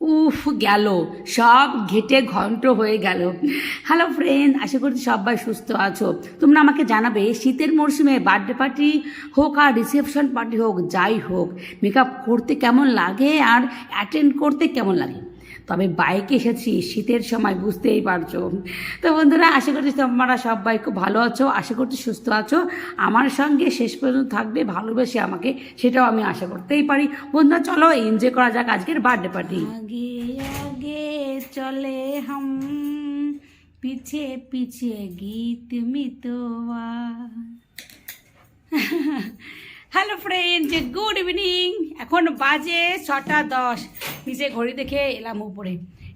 উফ, গেল। সব ঘেটে ঘন্ট হয়ে গেল। হ্যালো ফ্রেন্ড আশা করছি সবাই সুস্থ আছো। তোমরা আমাকে জানাবে, শীতের মরশুমে বার্থডে পার্টি হোক আর রিসেপশন পার্টি হোক, যাই হোক মেকআপ করতে কেমন লাগে আর অ্যাটেন্ড করতে কেমন লাগে? তবে বাইকে এসেছি, শীতের সময় বুঝতেই পারছ। তো বন্ধুরা, আশা করছি তোমরা সবাই খুব ভালো আছো, আশা করছি সুস্থ আছো। আমার সঙ্গে শেষ পর্যন্ত থাকবে, ভালোবেসে আমাকে, সেটাও আমি আশা করতেই পারি। বন্ধুরা, চলো এনজয় করা যাক আজকের বার্থডে পার্টি চলে হাম, পিছে পিছে গীত মিতোয়া। হ্যালো ফ্রেন্ড গুড ইভিনিং এখন বাজে ছটা দশ। নিচে ঘড়ি দেখে এলাম উপরে।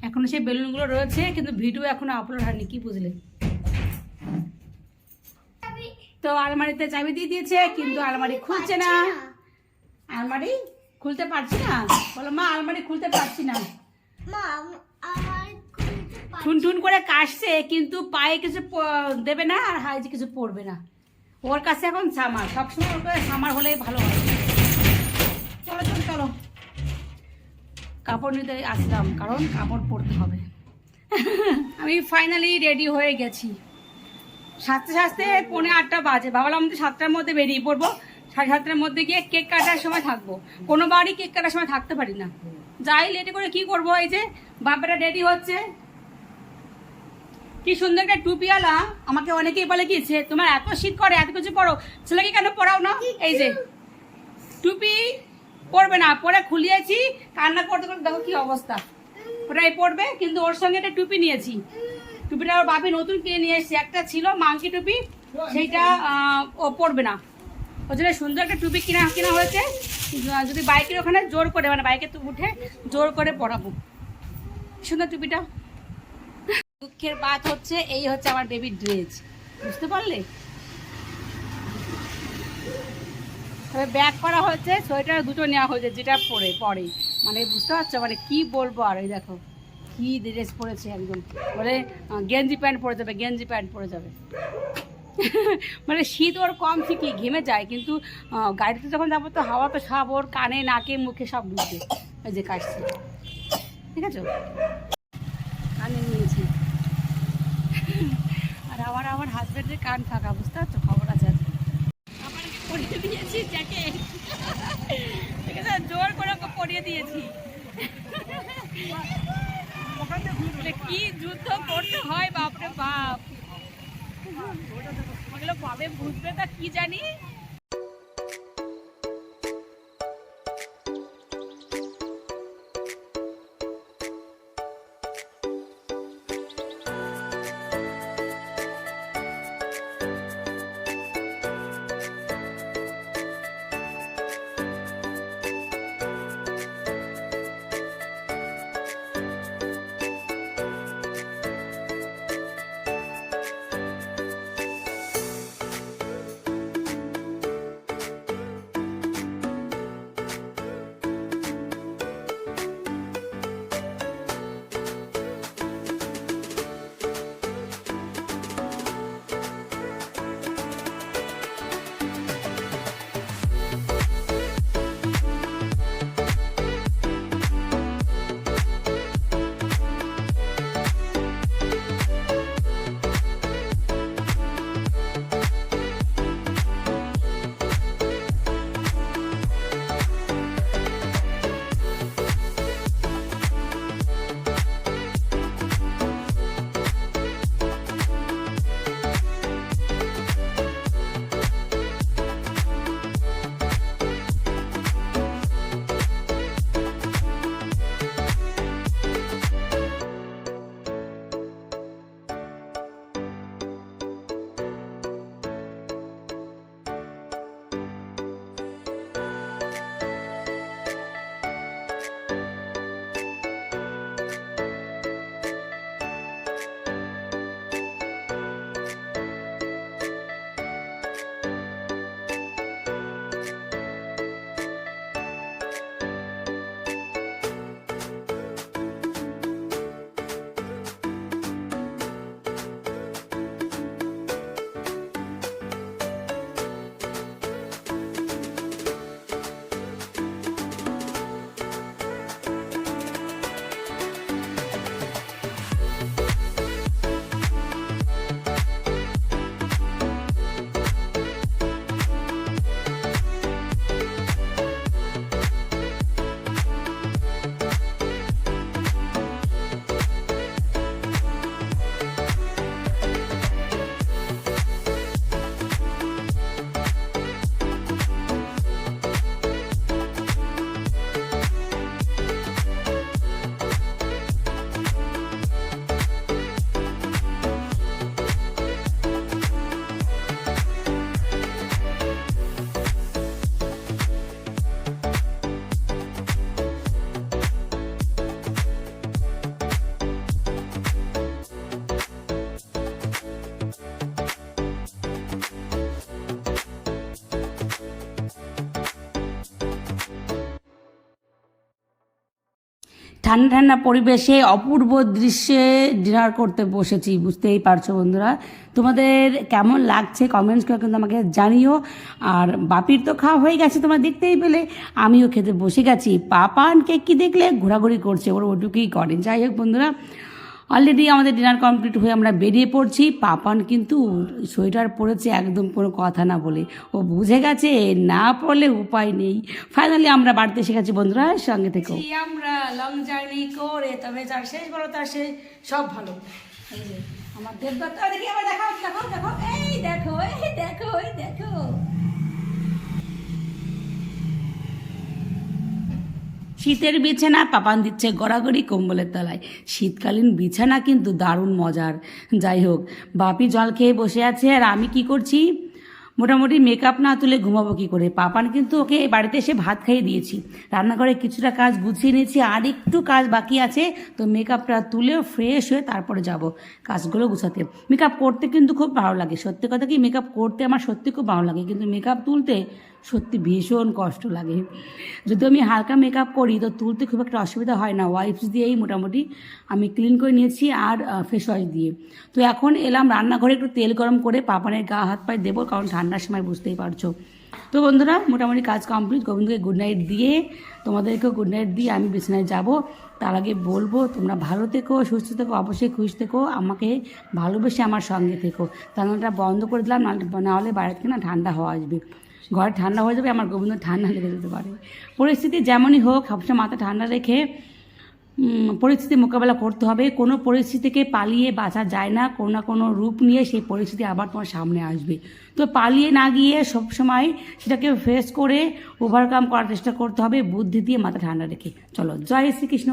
এখনও সেই বেলুনগুলো রয়েছে, কিন্তু ভিডিও এখনও আপলোড হয়নি, কি বুঝলে? তো আলমারিতে চাবি দিয়ে দিয়েছে, কিন্তু আলমারি খুলছে না। আলমারি খুলতে পারছি না? বলো, মা, আলমারি খুলতে পারছি না। ঠুন ঠুন করে কাশছে, কিন্তু পায়ে কিছু দেবে না, আর হাইজে কিছু পড়বে না। ওর কাছে এখন সামার। সবসময় ওর সামার হলেই ভালো হয়। চলো চলো চলো। কাপড় নিতে আসলাম, কারণ কাপড় পরতে হবে। আমি ফাইনালি রেডি হয়ে গেছি। সাতটা সাজতে পৌনে আটটা বাজে। ভাবলাম তো সাতটার মধ্যে বেরিয়ে পড়ব। সাড়ে সাতটার মধ্যে গিয়ে কেক কাটার সময় থাকব। কোনো বাড়ি কেক কাটার সময় থাকতে পারি না। যাই লেটে করে কি করব, এই যে বাবাটা রেডি হচ্ছে। কি সুন্দর একটা টুপিওয়ালা আমাকে অনেকেই বলে কি "ছে, তোমার এত শীত করে এত কিছু পড়ো ছেলেকে কেন পড়াও না? এই যে টুপি পরবে না পরে খুলিয়েছি কান্না করতে করতে দেখো কি অবস্থা। ওটাই পরবে কিন্তু ওর সঙ্গে একটা টুপি নিয়েছি। টুপিটা ওর বাপি নতুন কিনে নিয়ে এসেছে। একটা ছিল মাংকি টুপি সেইটা ও পরবে না। ওই জন্য সুন্দর একটা টুপি কিনা কিনা হয়েছে। যদি বাইকের ওখানে জোর করে মানে বাইকে তো উঠে জোর করে পরাবো। সুন্দর টুপিটা। দুঃখের বাত হচ্ছে, এই হচ্ছে আমার বেবির ড্রেস বুঝতে পারলে? তবে ব্যাগ করা হয়েছে, সোয়েটার দুটো নেওয়া হয়েছে, যেটা পরে পরে। মানে বুঝতে পারছ? মানে কি বলব আর, এই দেখো, কি ড্রেস পরেছে একদম। বলে গেঞ্জি প্যান্ট পরে যাবে, গেঞ্জি প্যান্ট পরে যাবে। মানে শীত ওর কম, ঠিকই ঘেমে যায়, কিন্তু গাড়িতে যখন যাব তো হাওয়া তো সব ওর কানে, নাকে, মুখে সব ঢুকবে ওই যে কাশছে ঠিক আছে কানে নিয়েছি আর আমার আমার হাজবেন্ডের কান ফাঁকা, বুঝতে পারছ? খবর আছে আমার পরিয়ে দিয়েছি জোর করে পরিয়ে দিয়েছি। কি যুদ্ধ করতে হয়, বাপরে বাপ। ওগুলো বুঝবে তা কি জানি? ঠান্ডা ঠান্ডা পরিবেশে অপূর্ব দৃশ্যে ডিনার করতে বসেছি, বুঝতেই পারছ বন্ধুরা। তোমাদের কেমন লাগছে কমেন্টস করে কিন্তু আমাকে জানিও। আর বাপির তো খাওয়া হয়ে গেছে তোমরা দেখতেই পেলে, আমিও খেতে বসে গেছি। পাপান কেক কি দেখলে? ঘোরাঘুরি করছে, ওর ওটুকুই করে। যাই হোক বন্ধুরা অলরেডি আমাদের ডিনার কমপ্লিট হয়ে আমরা বেরিয়ে পড়ছি। পাপান কিন্তু সোয়েটার পরেছে, একদম কোনো কথা না বলে। ও বুঝে গেছে, না পড়লে উপায় নেই। ফাইনালি আমরা বাড়িতে এসে গেছি বন্ধুরা, সঙ্গে থেকেও আমরা লং জার্নি করে তবে তার শেষ বলো তার শেষ সব ভালো। আমার দেবদত্ত দেখি আবার দেখো দেখো দেখো এই দেখো এই দেখো এই দেখো। শীতের বিছানা, পাপান দিচ্ছে গড়াগড়ি কম্বলের তলায়। শীতকালীন বিছানা কিন্তু দারুণ মজার। যাই হোক, বাপি জল খেয়ে বসে আছে আর আমি কি করছি? মোটামুটি মেকআপ না তুলে ঘুমাবো কি করে? পাপান কিন্তু ওকে বাড়িতে এসে ভাত খাইয়ে দিয়েছি। রান্নাঘরে কিছুটা কাজ গুছিয়ে নিয়েছি, আর একটু কাজ বাকি আছে, তো মেকআপটা তুলে ফ্রেশ হয়ে তারপরে যাব কাজগুলো গুছাতে। মেকআপ করতে কিন্তু খুব ভালো লাগে। সত্যি কথা কি মেকআপ করতে আমার সত্যি খুব ভালো লাগে। কিন্তু মেকআপ তুলতে সত্যি ভীষণ কষ্ট লাগে। যদি আমি হালকা মেকআপ করি, তো তুলতে খুব একটা অসুবিধা হয় না। ওয়াইপস দিয়েই মোটামুটি আমি ক্লিন করে নিয়েছি আর ফেস ওয়াশ দিয়ে। তো এখন এলাম রান্নাঘরে একটু তেল গরম করে পাপানের গা হাত পায়ে দেবো, কারণ ঠান্ডার সময় বুঝতেই পারছ। তো বন্ধুরা, মোটামুটি কাজ কমপ্লিট গোবিন্দকে গুড নাইট দিয়ে, তোমাদেরকেও গুড নাইট দিয়ে আমি বিছানায় যাব। তার আগে বলব, তোমরা ভালো থেকো, সুস্থ থেকো, অবশ্যই খুশি থেকো, আমাকে ভালোবেসে আমার সঙ্গে থেকো। জানালাটা বন্ধ করে দিলাম, নাহলে বাইরে থেকে না ঠান্ডা হওয়া আসবে। ঘরে ঠান্ডা হয়ে যাবে, আমার গোবিন্দ ঠান্ডা লেগে যেতে পারে। পরিস্থিতি যেমনই হোক, সবসময় মাথা ঠান্ডা রেখে পরিস্থিতি মোকাবেলা করতে হবে। কোনো পরিস্থিতিকে পালিয়ে বাঁচা যায় না, কোনো না কোনো রূপ নিয়ে সেই পরিস্থিতি আবার তোমার সামনে আসবে। তো পালিয়ে না গিয়ে সবসময় সেটাকে ফেস করে ওভারকাম করার চেষ্টা করতে হবে, বুদ্ধি দিয়ে মাথা ঠান্ডা রেখে। চলো, জয় শ্রীকৃষ্ণ।